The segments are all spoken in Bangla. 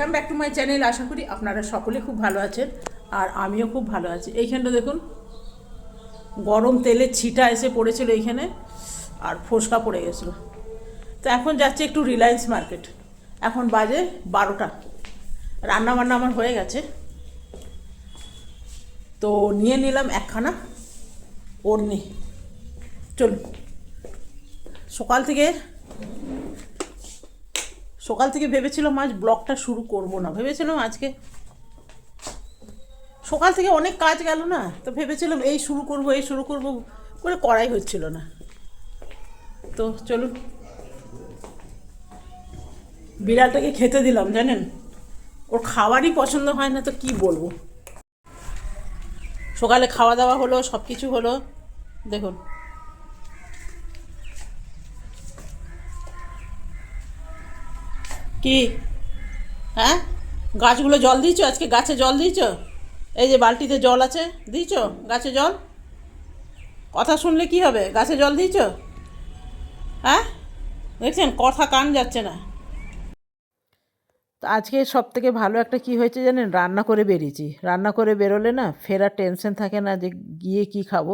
Welcome back to my channel আশা করি আপনারা সকলে খুব ভালো আছেন আর আমিও খুব ভালো আছি। এইখানটা দেখুন, গরম তেলের ছিটা এসে পড়েছিল এইখানে আর ফোসকা পড়ে গেছিল। তো এখন যাচ্ছে একটু রিলায়েন্স মার্কেট এখন বাজে বারোটা। রান্না বান্না আমার হয়ে গেছে। তো নিয়ে নিলাম একখানা ওড়নি। চলুন। সকাল থেকে সকাল থেকে ভেবেছিলাম আজ ব্লগটা শুরু করব না। ভেবেছিলাম আজকে সকাল থেকে অনেক কাজ গেল না, তো ভেবেছিলাম এই শুরু করব, এই শুরু করব করে করাই হচ্ছিল না। তো চলুন। বিড়ালটাকে খেতে দিলাম, জানেন? ওর খাবারই পছন্দ হয় না, তো কি বলব? সকালে খাওয়া দাওয়া হলো সব কিছু হলো। দেখুন। কি? হ্যাঁ? গাছগুলো জল দিয়েছ? আজকে গাছে জল দিয়েছ? এই যে বালতিতে জল আছে, দিয়েছ গাছে জল? কথা শুনলে কি হবে? গাছে জল দিয়েছ? হ্যাঁ? দেখছেন, কথা কান যাচ্ছে না। তো আজকে সব থেকে ভালো একটা কি হয়েছে জানেন? রান্না করে বেরিয়েছি। রান্না করে বেরোলে না ফেরার টেনশন থাকে না যে গিয়ে কি খাব,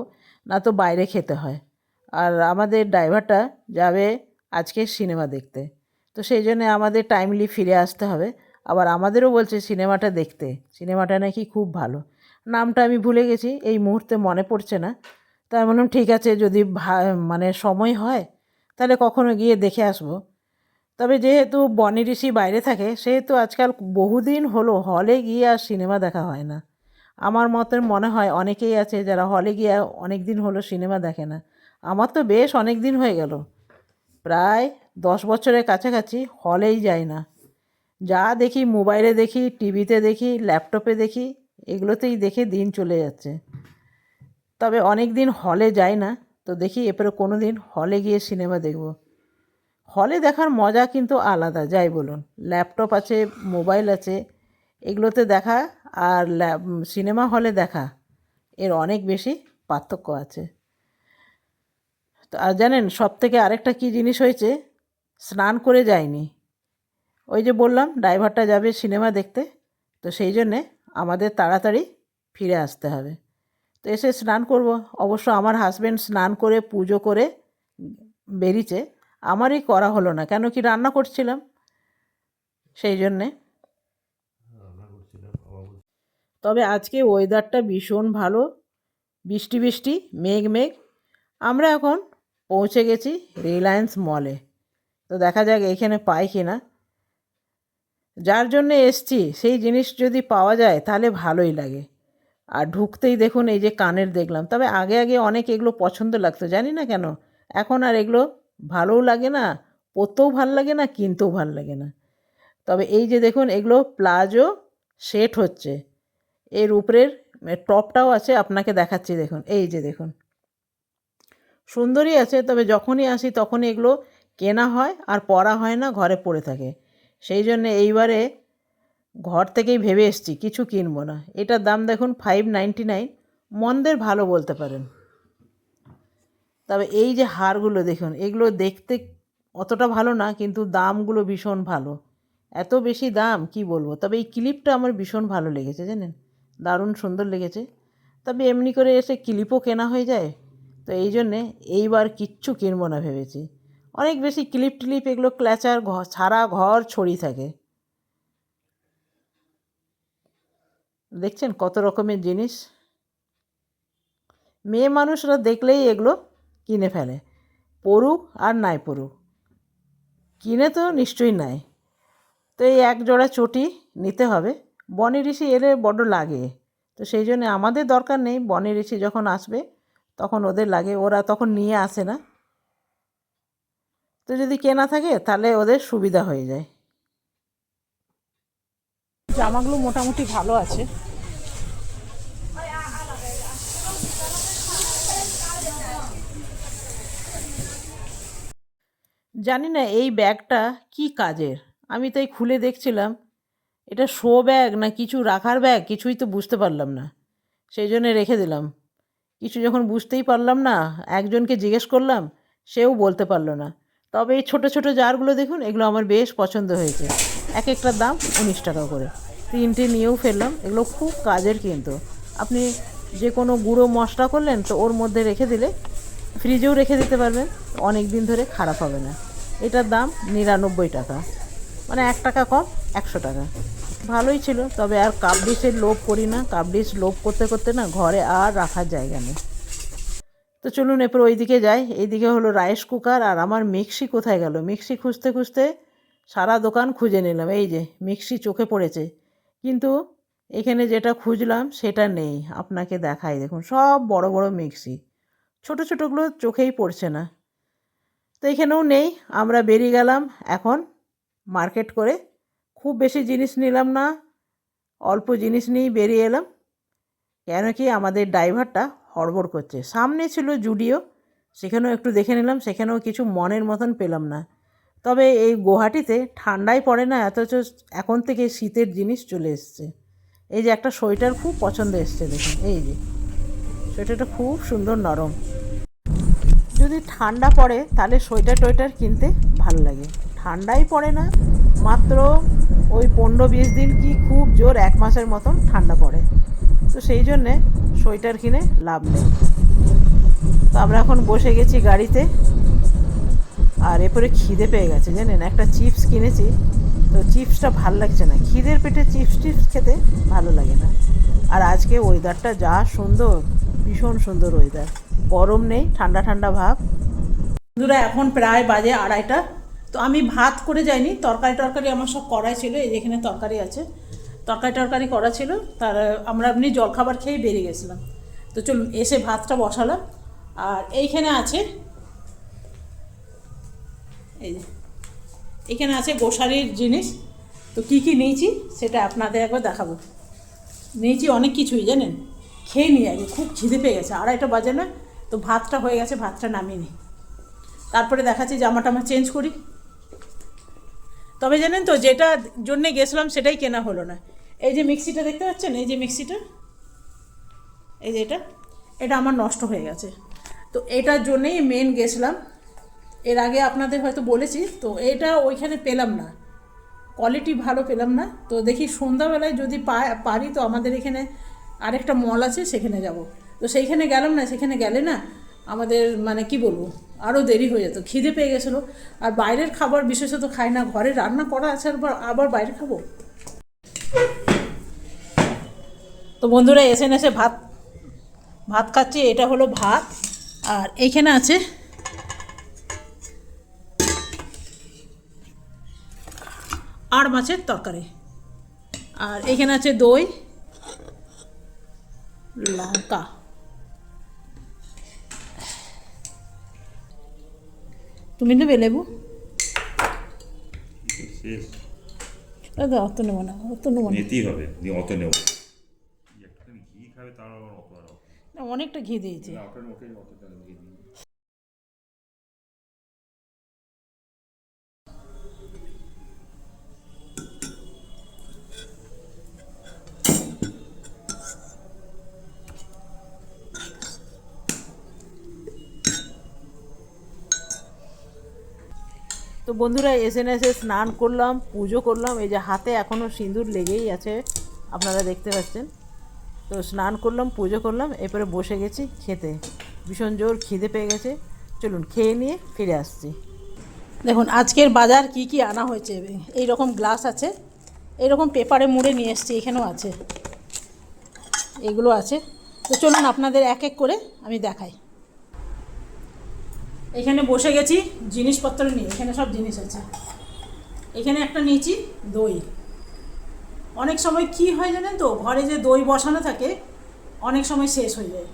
না তো বাইরে খেতে হয়। আর আমাদের ড্রাইভারটা যাবে আজকে সিনেমা দেখতে। তো সেই জন্য আমাদের টাইমলি ফিরে আসতে হবে। আবার আমাদেরও বলছে সিনেমাটা দেখতে। সিনেমাটা নাকি খুব ভালো। নামটা আমি ভুলে গেছি, এই মুহূর্তে মনে পড়ছে না। তাই বললাম, ঠিক আছে, যদি মানে সময় হয়, তাহলে কখনো গিয়ে দেখে আসব। তবে যেহেতু বনি ঋষি বাইরে থাকে, সেহেতু আজকাল বহুদিন হলো হলে গিয়ে আর সিনেমা দেখা হয় না। আমার মতের মনে হয় অনেকেই আছে যারা হলে গিয়ে অনেক দিন হলো সিনেমা দেখে না। আমার তো বেশ অনেক দিন হয়ে গেল। প্রায় দশ বছরের কাছাকাছি হলেই যাই না। যা দেখি মোবাইলে দেখি, টিভিতে দেখি, ল্যাপটপে দেখি, এগুলোতেই দেখে দিন চলে যাচ্ছে। তবে অনেক দিন হলে যাই না, তো দেখি এরপরে কোনো দিন হলে গিয়ে সিনেমা দেখব। হলে দেখার মজা কিন্তু আলাদা, যাই বলুন। ল্যাপটপ আছে, মোবাইল আছে, এগুলোতে দেখা আর সিনেমা হলে দেখা, এর অনেক বেশি পার্থক্য আছে। তো আর জানেন সব থেকে আরেকটা কী জিনিস হয়েছে? স্নান করে যায়নি। ওই যে বললাম, ড্রাইভারটা যাবে সিনেমা দেখতে, তো সেই জন্যে আমাদের তাড়াতাড়ি ফিরে আসতে হবে। তো এসে স্নান করব। অবশ্য আমার হাজব্যান্ড স্নান করে, পুজো করে বেরিয়েছে। আমারই করা হলো না। কেন কি রান্না করছিলাম? সেই জন্যে। তবে আজকে ওয়েদারটা ভীষণ ভালো। বৃষ্টি বৃষ্টি, মেঘ মেঘ। আমরা এখন পৌঁছে গেছি রিলায়েন্স মলে তো দেখা যাক এখানে পাই কি না যার জন্য এসছি, সেই জিনিস যদি পাওয়া যায় তাহলে ভালোই লাগে। আর ঢুকতেই দেখুন এই যে কানের দেখলাম, তবে আগে আগে অনেক এগুলো পছন্দ লাগতো, জানি না কেন? এখন আর এগুলো ভালোও লাগে না, পরতেও ভালো লাগে না, কিনতেও ভালো লাগে না। তবে এই যে দেখুন এগুলো প্লাজো সেট হচ্ছে। এর উপরের টপটাও আছে, আপনাকে দেখাচ্ছি দেখুন, এই যে দেখুন। সুন্দরই আছে, তবে যখনই আসি তখনই এগুলো কেনা হয় আর পরা হয় না, ঘরে পড়ে থাকে। সেই জন্যে এইবারে ঘর থেকেই ভেবে এসছি, কিছু কিনবো না। এটার দাম দেখুন ফাইভ নাইনটি নাইন মন্দের ভালো বলতে পারেন। তবে এই যে হারগুলো দেখুন, এগুলো দেখতে অতটা ভালো না, কিন্তু দামগুলো ভীষণ ভালো। এত বেশি দাম, কি বলব? তবে এই ক্লিপটা আমার ভীষণ ভালো লেগেছে, জানেন? দারুণ সুন্দর লেগেছে। তবে এমনি করে এসে ক্লিপও কেনা হয়ে যায়। তো এই জন্যে এইবার কিচ্ছু কিনবো না ভেবেছি। অনেক বেশি ক্লিপ টিলিপ এগুলো ক্ল্যাচার সারা ঘর ছড়িয়ে থাকে। দেখছেন কত রকমের জিনিস? মেয়ে মানুষরা দেখলেই এগুলো কিনে ফেলে। পড়ুক আর নাই পড়ুক কিনে তো নিশ্চয়ই নাই। তো এই এক জোড়া চটি নিতে হবে। বনি ঋষি এলে বড্ড লাগে। তো সেই জন্য আমাদের দরকার নেই। বনি ঋষি যখন আসবে, তখন ওদের লাগে। ওরা তখন নিয়ে আসে না। তো যদি কেনা থাকে তাহলে ওদের সুবিধা হয়ে যায়। জামাগুলো মোটামুটি ভালো আছে। জানি না এই ব্যাগটা কি কাজের? আমি তাই খুলে দেখছিলাম। এটা শো ব্যাগ না কিছু রাখার ব্যাগ? কিছুই তো বুঝতে পারলাম না। সেই জন্য রেখে দিলাম। কিছু যখন বুঝতেই পারলাম না একজনকে জিজ্ঞেস করলাম সেও বলতে পারল না। তবে এই ছোটো ছোটো জারগুলো দেখুন, এগুলো আমার বেশ পছন্দ হয়েছে। এক একটার দাম উনিশ টাকা করে। তিনটে নিয়েও ফেললাম, এগুলো খুব কাজের কিন্তু। আপনি যে কোনো গুঁড়ো মশলা করলেন, তো ওর মধ্যে রেখে দিলে ফ্রিজেও রেখে দিতে পারবেন, অনেক দিন ধরে খারাপ হবে না। এটার দাম নিরানব্বই টাকা। মানে এক টাকা কম, একশো টাকা। ভালোই ছিল, তবে আর কাপ ডিশের লোভ করি না কাপ ডিশ লোভ করতে করতে না ঘরে আর রাখার জায়গা নেই। তো চলুন এরপর ওইদিকে যাই। এইদিকে হলো রাইস কুকার আর আমার মিক্সি কোথায় গেল? মিক্সি খুঁজতে খুঁজতে সারা দোকান খুঁজে নিলাম। এই যে, মিক্সি চোখে পড়েছে। কিন্তু এখানে যেটা খুঁজলাম সেটা নেই। আপনাকে দেখাই। দেখুন, সব বড় বড় মিক্সি। ছোট ছোটোগুলো চোখেই পড়ছে না। তো এখানেও নেই। আমরা বেরিয়ে গেলাম। এখন মার্কেট করে খুব বেশি জিনিস নিলাম না। অল্প জিনিস নিয়েই বেরিয়ে এলাম। কেন কি আমাদের ড্রাইভারটা হড়বড় করছে। সামনে ছিল জুডিও, সেখানেও একটু দেখে নিলাম, সেখানেও কিছু মনের মতন পেলাম না। তবে এই গুয়াহাটিতে ঠান্ডাই পড়ে না, অথচ এখন থেকে শীতের জিনিস চলে এসছে। এই যে একটা সোয়েটার খুব পছন্দ এসছে, দেখুন, এই যে। সোয়েটারটা খুব সুন্দর নরম। যদি ঠান্ডা পড়ে, তাহলে সোয়েটার টোয়েটার কিনতে ভালো লাগে। ঠান্ডাই পড়ে না, মাত্র ওই পনেরো বিশ দিন কি খুব জোর এক মাসের মতন ঠান্ডা পড়ে। তো সেই জন্যে সোয়েটার কিনে লাভ নেই। তো আমরা এখন বসে গেছি গাড়িতে। আর এরপরে খিদে পেয়ে গেছে, জানেন? একটা চিপস কিনেছি, তো চিপসটা ভালো লাগছে না। খিদের পেটে চিপস টিপস খেতে ভালো লাগে না। আর আজকে ওয়েদারটা যা সুন্দর, ভীষণ সুন্দর ওয়েদার গরম নেই, ঠান্ডা ঠান্ডা ভাব। বন্ধুরা, এখন প্রায় বাজে আড়াইটা। তো আমি ভাত করে যাইনি তরকারি টরকারি আমার সব করাই ছিল, এই যেখানে তরকারি আছে। তরকারি টরকারি করা ছিল তার আমরা এমনি জলখাবার খেয়ে বেরিয়ে গেছিলাম। তো চলুন, এসে ভাতটা বসালাম। আর এইখানে আছে, এই যে, এখানে আছে গোসারির জিনিস। তো কী কী নিয়েছি, সেটা আপনাদের একবার দেখাবো। নিয়েছি অনেক কিছুই, জানেন? খেয়ে নিই আগে, খুব খিদে পেয়ে গেছে। আড়াইটা বাজে না, তো ভাতটা হয়ে গেছে, ভাতটা নামিয়ে নিই। তারপরে দেখাচ্ছি জামা টামা চেঞ্জ করি। তবে জানেন তো যেটা জন্যে গেছিলাম, সেটাই কেনা হলো না। এই যে মিক্সিটা দেখতে পাচ্ছেন? এই যে মিক্সিটা? এই যে এটা? এটা আমার নষ্ট হয়ে গেছে। তো এটার জন্যেই মেন গেছিলাম। এর আগে আপনাদের হয়তো বলেছি, তো এটা ওইখানে পেলাম না। কোয়ালিটি ভালো পেলাম না। তো দেখি সন্ধ্যাবেলায় যদি পারি, তো আমাদের এখানে আরেকটা মল আছে, সেখানে যাব। তো সেইখানে গেলাম না, সেখানে গেলে না আমাদের মানে কি বলব আরও দেরি হয়ে যেত, খিদে পেয়ে গেছিল। আর বাইরের খাবার বিশেষত খাই না, ঘরে রান্না করা আছে, আবার আবার বাইরে খাব? তো বন্ধুরা এসে এসে ভাত ভাত খাচ্ছি এটা হলো ভাত। আর এইখানে আছে আর মাছের তরকারি। আর এখানে আছে দই লঙ্কা। তুমি নেবে লেবু? অত নেব না অত নেব না। হবে অত নেব একটা ঘি খাবে তার আবার অত আর অত। না, অনেকটা ঘি দিয়েছি। তো বন্ধুরা এসে না এসে স্নান করলাম পুজো করলাম এই যে হাতে এখনও সিঁদুর লেগেই আছে আপনারা দেখতে পাচ্ছেন তো স্নান করলাম, পুজো করলাম, এরপরে বসে গেছি খেতে। ভীষণ জোর খিদে পেয়ে গেছে। চলুন, খেয়ে নিয়ে ফিরে আসছি। দেখুন, আজকের বাজার কি কি আনা হয়েছে? এই রকম গ্লাস আছে এই রকম পেপারে মুড়ে নিয়ে এসছি, এখানেও আছে। এগুলো আছে। তো চলুন, আপনাদের এক এক করে আমি দেখাই। এখানে বসে গেছি, জিনিসপত্র নিয়ে, এখানে সব জিনিস আছে। এখানে একটা নিয়েছি দই। অনেক সময় কি হয় জানেন তো? ঘরে যে দই বসানো থাকে, অনেক সময় শেষ হয়ে যায়।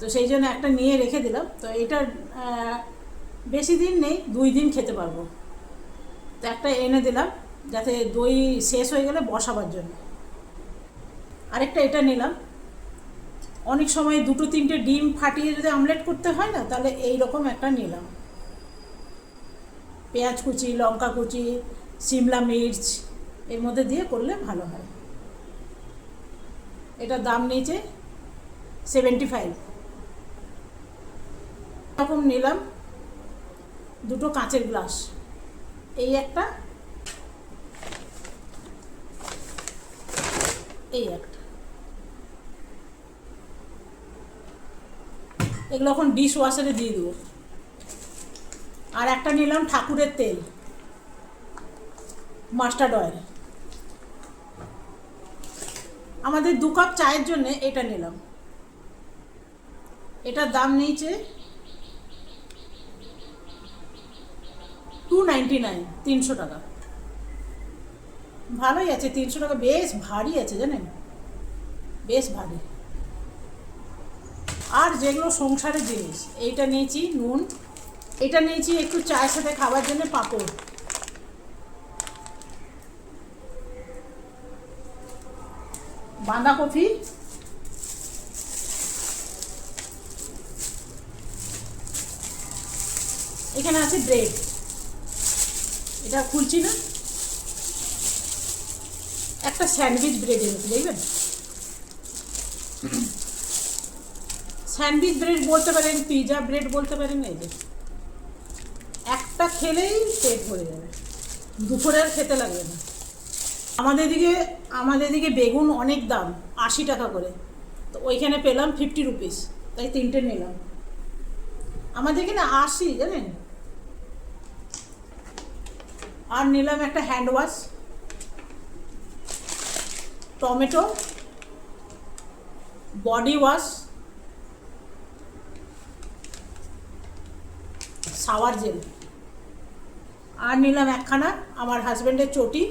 তো সেই জন্য একটা নিয়ে রেখে দিলাম। তো এটা বেশি দিন নেই, দুই দিন খেতে পারব। তো একটা এনে দিলাম, যাতে দই শেষ হয়ে গেলে বসাবার জন্য। আরেকটা এটা নিলাম। অনেক সময় দুটো তিনটে ডিম ফাটিয়ে যদি আমলেট করতে হয় না, তাহলে এই রকম একটা নিলাম। পেঁয়াজ কুচি, লঙ্কা কুচি, সিমলা মির্চ এর মধ্যে দিয়ে করলে ভালো হয়। এটার দাম নিয়েছে সেভেন্টি ফাইভ এরকম নিলাম দুটো কাঁচের গ্লাস। এই একটা এই একটা। এগুলো এখন ডিশ ওয়াশারে দিয়ে দেবো। আর একটা নিলাম ঠাকুরের তেল মাস্টার্ড অয়েল আমাদের দু কাপ চায়ের জন্য এটা নিলাম। এটার দাম নিয়েছে টু নাইনটি নাইন তিনশো টাকা। ভালোই আছে, তিনশো টাকা, বেশ ভারী আছে জানেন? বেশ ভারী। আর যেগুলো সংসারের জিনিস, এইটা নিয়েছি নুন, এটা নিয়েছি একটু চায়ের সাথে খাবার জন্য পাঁপড়। বাঁধাকপি। এখানে আছে ব্রেড। এটা খুলছি না? একটা স্যান্ডউইচ ব্রেড এনেছি দেখবেন? স্যান্ডউইচ ব্রেড বলতে পারেন, পিজা ব্রেড বলতে পারেন, এই যে। একটা খেলেই পেট ভরে যাবে। দুপুরে আর খেতে লাগবে না। আমাদের দিকে আমাদের দিকে বেগুন অনেক দাম, আশি টাকা করে। তো ওইখানে পেলাম ফিফটি রুপিস তাই তিনটে নিলাম। আমাদের এখানে আশি, জানেন? আর নিলাম একটা hand wash tomato body wash shower gel আর নিলাম একখানা আমার হাজব্যান্ডের চটি।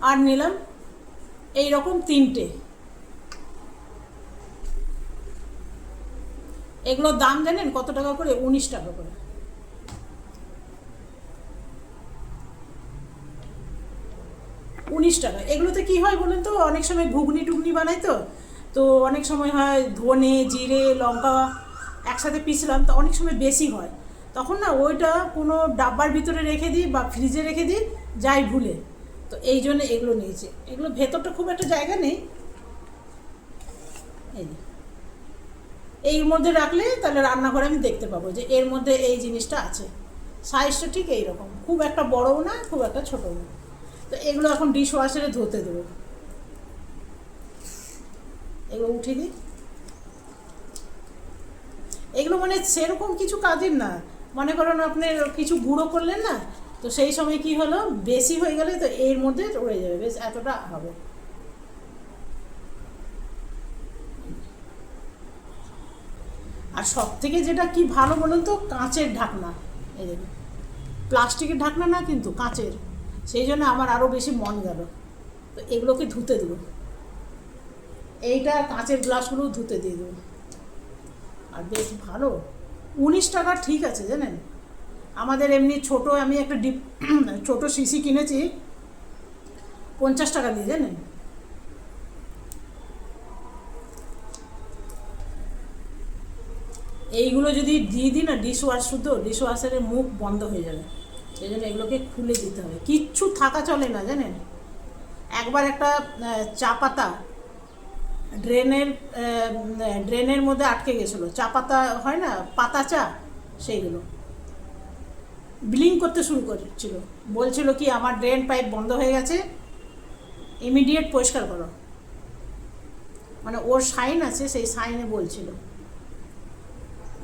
আর নিলাম এই রকম তিনটে। এগুলোর দাম জানেন কত টাকা করে? উনিশ টাকা করে। উনিশ টাকা। এগুলোতে কি হয় বলুন তো? অনেক সময় ঘুগনি টুগনি বানাই তো। তো অনেক সময় হয় ধনে, জিরে, লঙ্কা একসাথে পিছলাম তো অনেক সময় বেশি হয়। তখন না ওইটা কোনো ডাব্বার ভিতরে রেখে দিই বা ফ্রিজে রেখে দিই, যাই ভুলে। তো এই জন্য এগুলো নিয়েছি। এগুলো ভেতরটা খুব একটা জায়গা নেই। এই মধ্যে রাখলে তাহলে রান্নাঘরে আমি দেখতে পাবো যে এর মধ্যে এই জিনিসটা আছে। সাইজটা ঠিক এইরকম। খুব একটা বড়ও না, খুব একটা ছোটও না। তো এগুলো এখন ডিশ ওয়াশারে ধুতে দেবো। এগুলো উঠিয়ে দিই। এগুলো মানে সেরকম কিছু কাজের না। মনে করেন আপনি কিছু গুঁড়ো করলেন না তো সেই সময় কি হলো? বেশি হয়ে গেলে তো এর মধ্যে রয়ে যাবে। বেশ, এতটা হবে। আর সব থেকে যেটা কি ভালো বলুন তো? কাঁচের ঢাকনা। এই দেখুন। প্লাস্টিকের ঢাকনা না কিন্তু, কাঁচের। সেই জন্য আমার আরও বেশি মন গেল। তো এগুলোকে ধুতে দেবো। এইটা কাঁচের গ্লাসগুলো ধুতে দিয়ে দেবো। আর বেশ ভালো। উনিশ টাকা ঠিক আছে, জানেন? আমাদের এমনি ছোট, আমি একটা ডিপ, ছোট শিশি কিনেছি, পঞ্চাশ টাকা দিয়ে, জানেন? এইগুলো যদি দিয়ে দিই না ডিশ ওয়াশ শুদ্ধ ডিশ ওয়াশারের মুখ বন্ধ হয়ে যাবে। সেই জন্য এগুলোকে খুলে দিতে হবে। কিচ্ছু থাকা চলে না, জানেন? একবার একটা চা পাতা ড্রেনের ড্রেনের মধ্যে আটকে গেছিল। চা পাতা হয় না, পাতা চা, সেইগুলো। ব্লিং করতে শুরু করেছিল। বলছিল কি, আমার ড্রেন পাইপ বন্ধ হয়ে গেছে ইমিডিয়েট পরিষ্কার করো। মানে ওর সাইন আছে, সেই সাইনে বলছিল।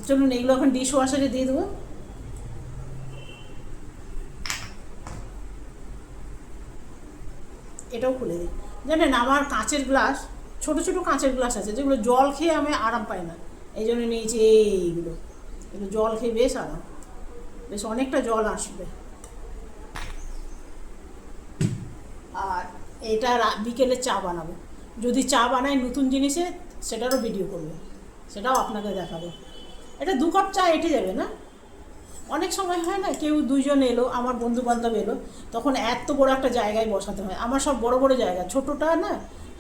চলুন, এগুলো এখন ডিশ ওয়াশারে দিয়ে দেবো। এটাও খুলে দিই। জানেন, আমার কাঁচের গ্লাস, ছোট ছোট কাঁচের গ্লাস আছে, যেগুলো জল খেয়ে আমি আরাম পাই না। এই জন্য নিয়েছি এইগুলো। এগুলো জল খেয়ে বেশ আরাম। বেশ অনেকটা জল আসবে। আর এটা বিকেলে চা বানাবো। যদি চা বানাই নতুন জিনিসে সেটারও ভিডিও করব। সেটাও আপনাকে দেখাবো। এটা দু কাপ চা এঁটে যাবে না? অনেক সময় হয় না, কেউ দুইজন এলো, আমার বন্ধু বান্ধব এলো, তখন এত বড় একটা জায়গায় বসাতে হয়। আমার সব বড় বড় জায়গা। ছোটোটা না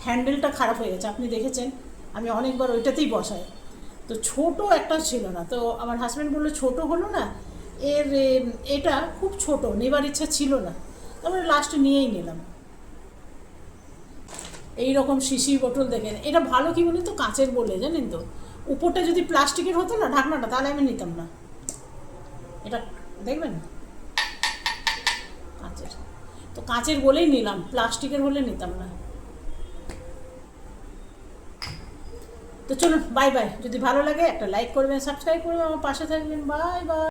হ্যান্ডেলটা খারাপ হয়ে গেছে। আপনি দেখেছেন, আমি অনেকবার ওইটাতেই বসাই। তো ছোট একটা ছিল না। তো আমার হাজব্যান্ড বলল, ছোট হলো না এর এটা খুব ছোট, নেবার ইচ্ছা ছিল না। তারপরে লাস্টে নিয়েই নিলাম। এই রকম শিশি বোতল দেখেন। এটা ভালো কি বলুন তো? কাঁচের বলে, জানেন তো? উপরটা যদি প্লাস্টিকের হতো না, ঢাকনাটা, তাহলে আমি নিতাম না। এটা দেখবেন? কাঁচের। তো কাঁচের বলেই নিলাম, প্লাস্টিকের হলে নিতাম না। তো চলুন বাই বাই যদি ভালো লাগে, একটা লাইক করবেন সাবস্ক্রাইব করবেন, আমার পাশে থাকবেন। Bye bye